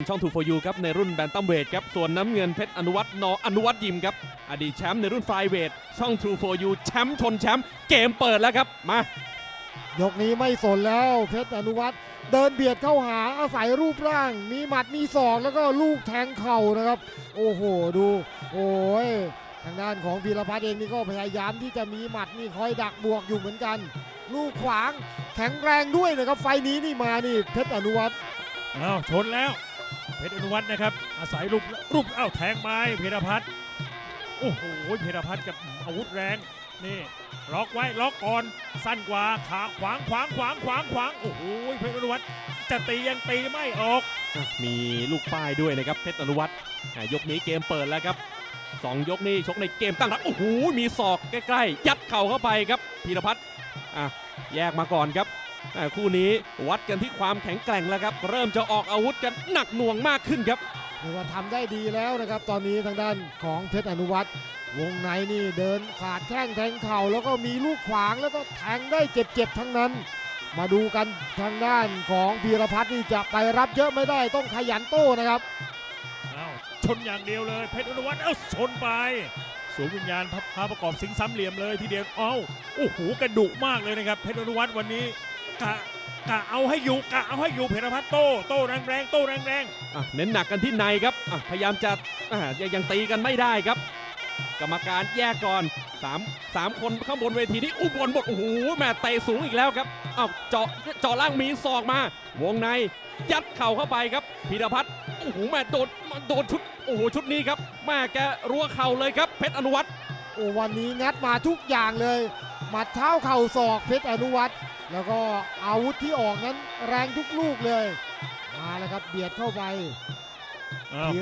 ช่อง2 for you ครับในรุ่นแบนตัมเวทครับส่วนน้ำเงินเพชรอนุวัฒน์นอนุวัฒน์ยิมครับอดีตแชมป์ในรุ่นไฟเวทช่อง2 for you แชมป์ชนแชมป์เกมเปิดแล้วครับมายกนี้ไม่สนแล้วเพชรอนุวัฒน์เดินเบียดเข้าหาอาศัยรูปร่าง มีหมัดมีศอกแล้วก็ลูกแทงเข่านะครับ โอ้โหดู โอ้ยทางด้านของพีรพัฒน์เองนี่ก็พยายามที่จะมีหมัดนี่คอยดักบวกอยู่เหมือนกัน ลูกขวางแข็งแรงด้วยนะครับไฟล์นี้นี่มานี่เพชรอนุวัฒน์อ้าวชนแล้ว เพชรอนุวัฒน์นะครับ อาศัยรูปรูปอ้าวแทงไม้เพรพัฒน์โอ้โหเพรพัฒน์กับอาวุธแรงนี่ล็อกไว้ล็อกก่อนสั้นกว่าขาขวางขวางขวางขวางขวางโอ้โหเพชรอนุวัฒน์จะตียังตีไม่ออก มีลูกป้ายด้วยนะครับเพชรอนุวัฒน์ยกนี้เกมเปิดแล้วครับสองยกนี้ชกในเกมตั้งรับโอ้โหมีศอกใกล้ๆยัดเข่าเข้าไปครับพีรพัฒน์อะแยกมาก่อนครับ คู่นี้วัดกันที่ความแข็งแกร่งแล้วครับ เริ่มจะออกอาวุธกันหนักหน่วงมากขึ้นครับเรียกว่าทำได้ดีแล้วนะครับ ตอนนี้ทางด้านของเพชรอนุวัฒน์วงในนี่เดินขาดแข้งแทงเข่าแล้วก็มีลูกขวางแล้วก็แทงได้เจ็บๆทั้งนั้น มาดูกันทางด้านของพีรพัฒน์นี่จะไปรับเยอะไม่ได้ต้องขยันโต้นะครับอ้าวชนอย่างเดียวเลยเพชรอนุวัฒน์เอ้าชนไปสวมวิญญาณพระพาประกอบสิงซ้ำเหลี่ยมเลยทีเดียวเอ้าโอ้โหกระดุมากเลยนะครับเพชรอนุวัฒน์วันนี้ กะกะเอาให้อยู่กะเอาให้อยู่เพรพัฒน์โต้โต้แรงแรงๆโต้แรงแรงๆอะเน้นหนักกันที่ในครับอะพยายามจะอะยังยังตีกันไม่ได้ครับ กรรมการแยกก่อนสามสามคนข้างบนเวทีนี้อุบลหมดโอ้โหแม่เตะสูงอีกแล้วครับอ้าวเจาะเจาะล่างมีศอกมา วงในยัดเข่าเข้าไปครับพีรพัฒน์โอ้โหแม่โดนโดนชุดโอ้โหชุดนี้ครับแม่แกรัวเข่าเลยครับเพชรอนุวัฒน์โอ้วันนี้งัดมาทุกอย่างเลยหมัดเท้าเข่าศอกเพชรอนุวัฒน์ แล้วก็อาวุธที่ออกนั้นแรงทุกลูกเลย มาแล้วครับเบียดเข้าไปอ้าว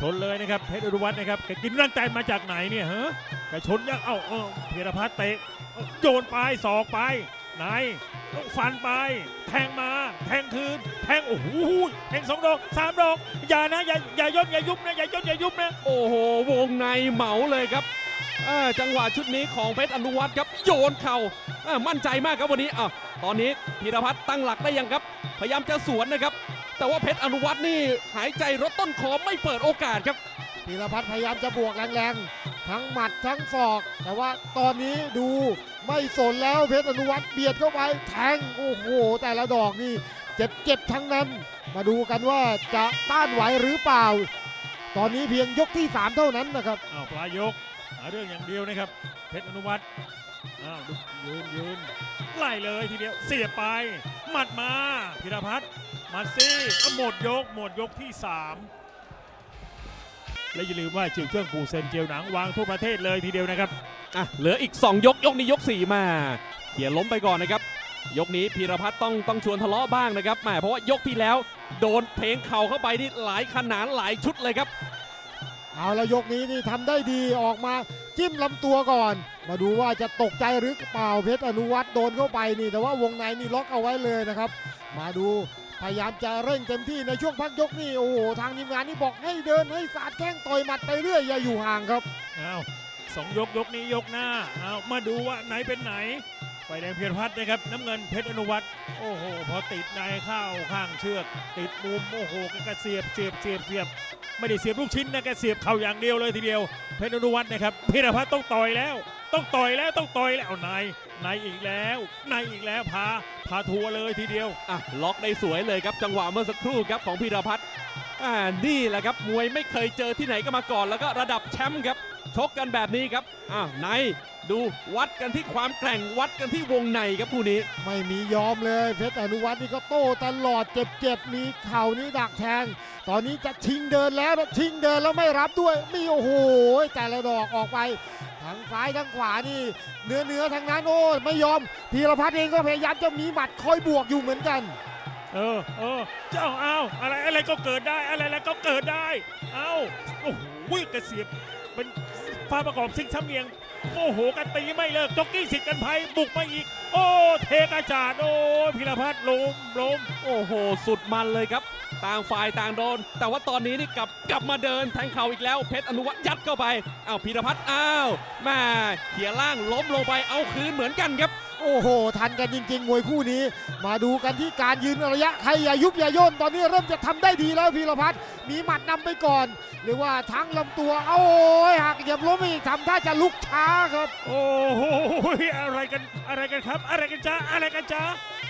ชนเลยนะครับเพชรอนุวัฒน์นะครับแกกินร่างกายมาจากไหนเนี่ยฮะแกชนยังเอ้าเอ้าเพรพัฒน์เตะเอ้าโยนไปศอกไปไหนฟันไป แทงมา แทงคืน แทงโอ้โหแทงสองดอกสามดอกอย่านะอย่าอย่าย่นอย่ายุบนะอย่าย่นอย่ายุบนะ โอ้โห วงในเหมาเลยครับ อ่าจังหวะชุดนี้ของเพชรอนุวัฒน์ครับโยนเข่าอ่ามั่นใจมากครับวันนี้อะตอนนี้พีรพัฒน์ตั้งหลักได้ยังครับ พยายามจะสวนนะครับ แต่ว่าเพชรอนุวัฒน์นี่หายใจรถต้นคอไม่เปิดโอกาสครับพีรพัฒน์พยายามจะบวกแรงๆ ทั้งหมัดทั้งศอก แต่ว่าตอนนี้ดูไม่สนแล้วเพชรอนุวัฒน์เบียดเข้าไปแทงโอ้โห แต่ละดอกนี่เจ็บๆทั้งนั้น มาดูกันว่าจะต้านไหวหรือเปล่า ตอนนี้เพียงยกที่ 3 เท่านั้นนะครับอ้าวปลายยก หาเรื่องอย่างเดียวนะครับ เพชรอนุวัฒน์อ้าวดูยืนยืนไล่เลยทีเดียว เสียไป หมัดมาพิรพัฒน์มัดซี่หมดยก หมดยกที่ 3 และอย่าลืมว่าจิวเจิ้งปูเซนเจียวหนังวางทั่วประเทศเลยทีเดียวนะครับ อะเหลืออีก 2 ยกยกนี้ยก 4 มาเขียนล้มไปก่อนนะครับ ยกนี้พีรพัฒน์ต้องต้องชวนทะเลาะบ้างนะครับแหมเพราะว่ายกที่แล้ว โดนเพลงเข่าเข้าไปนี่หลายขนาดหลายชุดเลยครับ เอาละยกนี้นี่ทำได้ดีออกมาจิ้มลำตัวก่อน มาดูว่าจะตกใจหรือเปล่าเพชรอนุวัฒน์โดนเข้าไปนี่ แต่ว่าวงในนี่ล็อกเอาไว้เลยนะครับ มาดูพยายามจะเร่งเต็มที่ในช่วงพักยกนี่โอ้โหทางทีมงานนี่บอกให้เดินให้สาดแข้งต่อยหมัดไปเรื่อยอย่าอยู่ห่างครับอ้าวสองยกยกนี้ยกหน้าอ้าวมาดูว่าไหนเป็นไหนไฟแดงเพียรพัฒน์นะครับน้ำเงินเพชรอนุวัฒน์โอ้โหพอติดในเข้าข้างเชือก ติดมุมโอ้โหแกก็เสียบเสียบเสียบเสียบ ไม่ได้เสียบลูกชิ้นนะแกเสียบเข่าอย่างเดียวเลยทีเดียวเพชรอนุวัฒน์นะครับพีรพัฒน์ต้องต่อยแล้ว ต้องต่อยแล้วต้องต่อยแล้วนายนายอีกแล้วนายอีกแล้วพาพาทัวร์เลยทีเดียวอะล็อกได้สวยเลยครับจังหวะเมื่อสักครู่ครับของพีรพัฒน์อ่านี่แหละครับมวยไม่เคยเจอที่ไหนก็มาก่อนแล้วก็ระดับแชมป์ครับ ชกกันแบบนี้ครับอ่าในดูวัดกันที่ความแกร่งวัดกันที่วงในครับคู่นี้ ไม่มียอมเลยเพชรอนุวัฒน์นี่ก็โต้ตลอดเจ็บๆมีเข่านี่ดักแทง ตอนนี้จะชิงเดินแล้วนะชิงเดินแล้วไม่รับด้วย มีโอ้โหแต่ละดอกออกไปทั้งซ้ายทั้งขวานี่เนื้อเนื้อทางนั้นโอ้ไม่ยอมพีรพัฒน์เองก็พยายามจะมีหมัดคอยบวกอยู่เหมือนกัน เออเออเจ้าเอาอะไรอะไรก็เกิดได้อะไรอะไรก็เกิดได้ เอาโอ้โหกระเสียบ เป็นพาประกอบซิงช้ำเอียงโอ้โหกันตีไม่เลิกจ็อกกี้สิทธิ์กันภัยบุกมาอีก โอ้เทกระจาดโอ้พิรพัฒน์ล้มล้มโอ้โห สุดมันเลยครับ ต่างฝ่ายต่างโดน แต่ว่าตอนนี้นี่กลับกลับมาเดินแทงเข่าอีกแล้ว เพชรอนุวัฒน์ยัดเข้าไปอ้าวพีรพัฒน์อ้าวแม่เขี่ยล่างล้มลงไปเอาคืนเหมือนกันครับ โอ้โห ทันกันจริง ๆ มวยคู่นี้ มาดูกันที่การยืนระยะใครอย่ายุบอย่าย่นตอนนี้เริ่มจะทำได้ดีแล้วพีรพัฒน์มีหมัดนำไปก่อนเรียกว่าทั้งลำตัวโอ้ยหักเหยียบล้มอีกทำท่าจะลุกช้าครับ โอ้โหอะไรกันอะไรกันครับ อะไรกันจ้าอะไรกันจ้า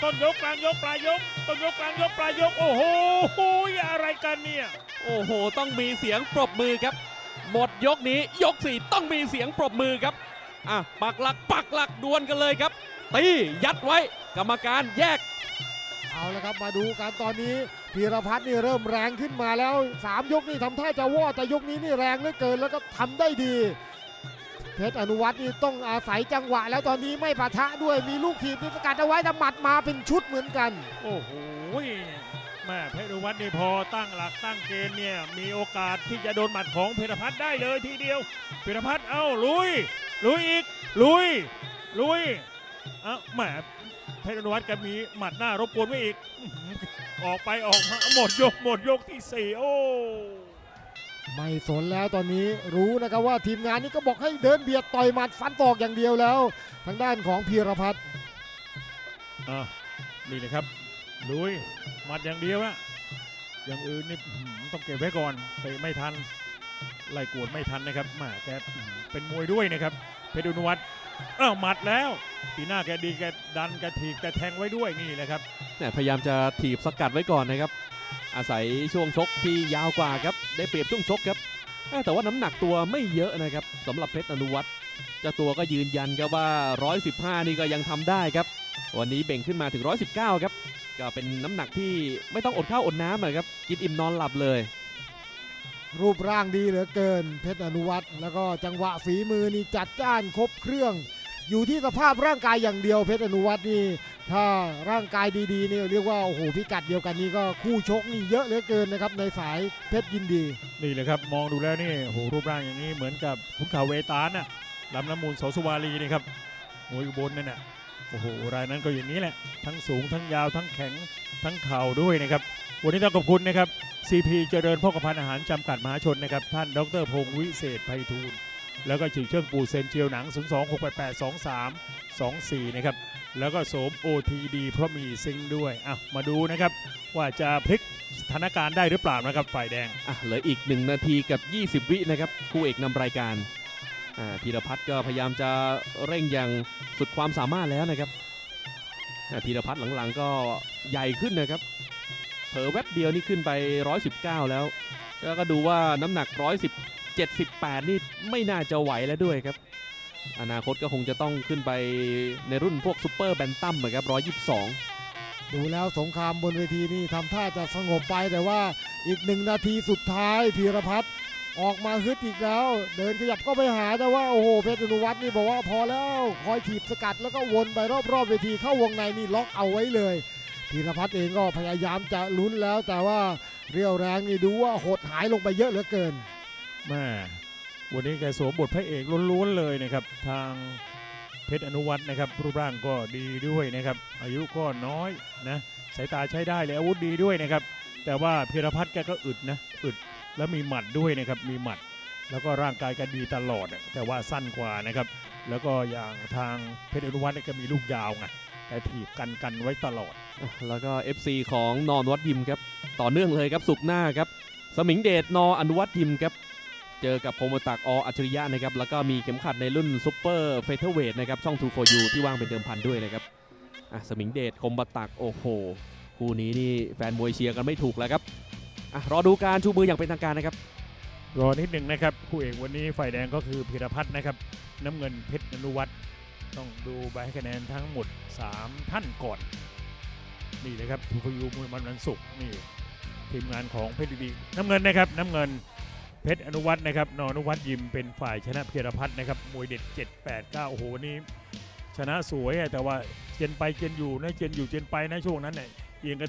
ต้นยกกลางยกปลายยกต้นยกกลางยกปลายยกโอ้โหอะไรกันเนี่ยโอ้โห ต้องมีเสียงปรบมือครับ หมดยกนี้ยกสี่ต้องมีเสียงปรบมือครับอะปักหลักปักหลักดวลกันเลยครับ ตียัดไว้กรรมการแยก เอาละครับมาดูกันตอนนี้พีรพัฒน์นี่เริ่มแรงขึ้นมาแล้วสามยกนี่ทำท่าจะวอดแต่ยกนี้นี่แรงเหลือเกินแล้วก็ทำได้ดี เพชรอนุวัฒน์นี่ต้องอาศัยจังหวะ แล้วตอนนี้ไม่ปะทะด้วยมีลูกทีบนี่สกัดเอาไว้แต่หมัดมาเป็นชุดเหมือนกัน โอ้โหแม่เพชรวัฒน์นี่พอตั้งหลักตั้งเกณฑ์เนี่ยมีโอกาสที่จะโดนหมัดของเพชรพัฒน์ได้เลยทีเดียวเพชรพัฒน์เอ้าลุยลุยอีกลุยลุย เอ้าแหมเพชรวัฒน์ก็มีหมัดหน้ารบกวนไว้อีกอื้อหือออกไปออกมาหมดยกหมดยกที่สี่โอ้ไม่สนแล้วตอนนี้รู้นะครับว่าทีมงานนี้ก็บอกให้เดินเบียดต่อยหมัดฟันตอกอย่างเดียวแล้ว ทางด้านของพีรพัฒน์อะนี่เลยครับลุยหมัดอย่างเดียวนะอย่างอื่นนี่อื้อหือต้องเก็บไว้ก่อนไปไม่ทันไล่กวดไม่ทันนะครับแหมาแกอื้อหือเป็นมวยด้วยนะครับเพชรอุนวัฒน์ อ้าวหมัดแล้วปีหน้าแกดีแกดันแกถีบแกแทงไว้ด้วยนี่แหละครับเนี่ยพยายามจะถีบสกัดไว้ก่อนนะครับ อาศัยช่วงชกที่ยาวกว่าครับ ได้เปรียบช่วงชกครับ แต่ว่าน้ำหนักตัวไม่เยอะนะครับสำหรับเพชรอนุวัฒน์เจ้าตัวก็ยืนยันครับว่า 115 นี่ก็ยังทำได้ครับ วันนี้เบ่งขึ้นมาถึง 119 ครับ ก็เป็นน้ำหนักที่ไม่ต้องอดข้าวอดน้ำอะครับ กินอิ่มนอนหลับเลย รูปร่างดีเหลือเกิน เพชรอนุวัฒน์แล้วก็จังหวะฝีมือนี่จัดจ้านครบเครื่อง อยู่ที่สภาพร่างกายอย่างเดียวเพชรอนุวัฒน์นี่ถ้าร่างกายดีๆนี่เรียกว่าโอ้โหพิกัดเดียวกันนี่ก็คู่ชกนี่เยอะเหลือเกินนะครับในสายเพชรยินดีนี่เลยครับมองดูแล้วนี่โอ้โหรูปร่างอย่างนี้เหมือนกับขุนเขาเวตาลน่ะลำน้ำมูลโสสุวารีนี่ครับมวยอุบลนั่นน่ะโอ้โหรายนั้นก็อย่างนี้แหละทั้งสูงทั้งยาวทั้งแข็งทั้งเข่าด้วยนะครับ วันนี้ต้องขอบคุณนะครับ CP เจริญพกพันอาหารจำกัดมหาชนนะครับ ท่านดรพงศ์วิเศษไพฑูรย์แล้วก็ฉีดเชื่องปูเซนเจียวหนัง 0 2 6 8 8 2 3 2 4 นะครับ แล้วก็โสม OTD เพราะมีซิงด้วยอะมาดูนะครับว่าจะพลิกสถานการณ์ได้หรือเปล่านะครับฝ่ายแดง อะเหลืออีก 1 นาทีกับ 20 วินะครับคู่เอกนำรายการอ่าพีรพัฒน์ก็พยายามจะเร่งอย่างสุดความสามารถแล้วนะครับอ่าพีรพัฒน์หลังๆก็ใหญ่ขึ้นนะครับ เผลอแวบเดียวนี่ขึ้นไป 119 แล้ว แล้วก็ดูว่าน้ำหนัก 110 78 นี่ไม่น่าจะไหวแล้วด้วยครับ อนาคตก็คงจะต้องขึ้นไปในรุ่นพวกซูเปอร์แบนตัมนครับ 122 ดูแล้วสงครามบนเวทีนี่ทำท่าจะสงบไปแต่ว่าอีกหนึ่งนาทีสุดท้ายพีรพัฒน์ออกมาฮึดอีกแล้ว เดินขยับก็ไปหาแต่ว่าโอ้โหเพชรอนุวัฒน์นี่บอกว่าพอแล้วคอยถีบสกัดแล้วก็วนไปรอบๆเวทีเข้าวงในนี่ล็อกเอาไว้เลย พีรพัฒน์เองก็พยายามจะลุ้นแล้ว แต่ว่าเรียวแรงนี่ดูว่าหดหายลงไปเยอะเหลือเกินแม่วันนี้แกสวมบทพระเอกล้วนๆเลยนะครับ ทางเพชรอนุวัฒน์นะครับรูปร่างก็ดีด้วยนะครับ อายุก็น้อยนะสายตาใช้ได้เลยอาวุธดีด้วยนะครับ แต่ว่าพีรพัฒน์แกก็อึดนะอึดแล้วมีหมัดด้วยนะครับมีหมัด แล้วก็ร่างกายก็ดีตลอดแต่ว่าสั้นกว่านะครับ แล้วก็อย่างทางเพชรอนุวัฒน์นี่ก็มีลูกยาวไง แต่ถีบกันกันไว้ตลอดอะแล้วก็ FC ของนอนวัดยิมครับ ต่อเนื่องเลยครับสุกร์หน้าครับ สมิงเดชนออนุวัตยิมครับ เจอกับพงศ์ตักออัจฉริยะนะครับ แล้วก็มีเข็มขัดในรุ่นซูเปอร์เฟเธอร์เวทนะครับ ช่อง True for You ที่ว่างเป็นเดิมพันด้วยนะครับอะสมิงเดชคมบตักโอ้โห คู่นี้นี่แฟนมวยเชียร์กันไม่ถูกแล้วครับอะรอดูการชูมืออย่างเป็นทางการนะครับ รอนิดหนึ่งนะครับ คู่เอกวันนี้ฝ่ายแดงก็คือพีรพัฒน์นะครับ น้ำเงินเพชรอนุวัฒน์ ต้องดูใบคะแนนทั้งหมด 3 ท่านก่อน นี่นะครับผู้พยูมวยมันวันศุกร์นี่ทีมงานของเพชรดีๆน้ำเงินนะครับน้ำเงินเพชรอนุวัฒน์นะครับนอนุวัฒน์ยิมเป็นฝ่ายชนะเพียรพัฒน์นะครับมวยเด็ด 7 8 9 โอ้โหวันนี้ ชนะสวยอะแต่ว่าเจนไปเจนอยู่นะเจนอยู่เจนไปนะช่วงนั้นเนี่ยเอียงกระเท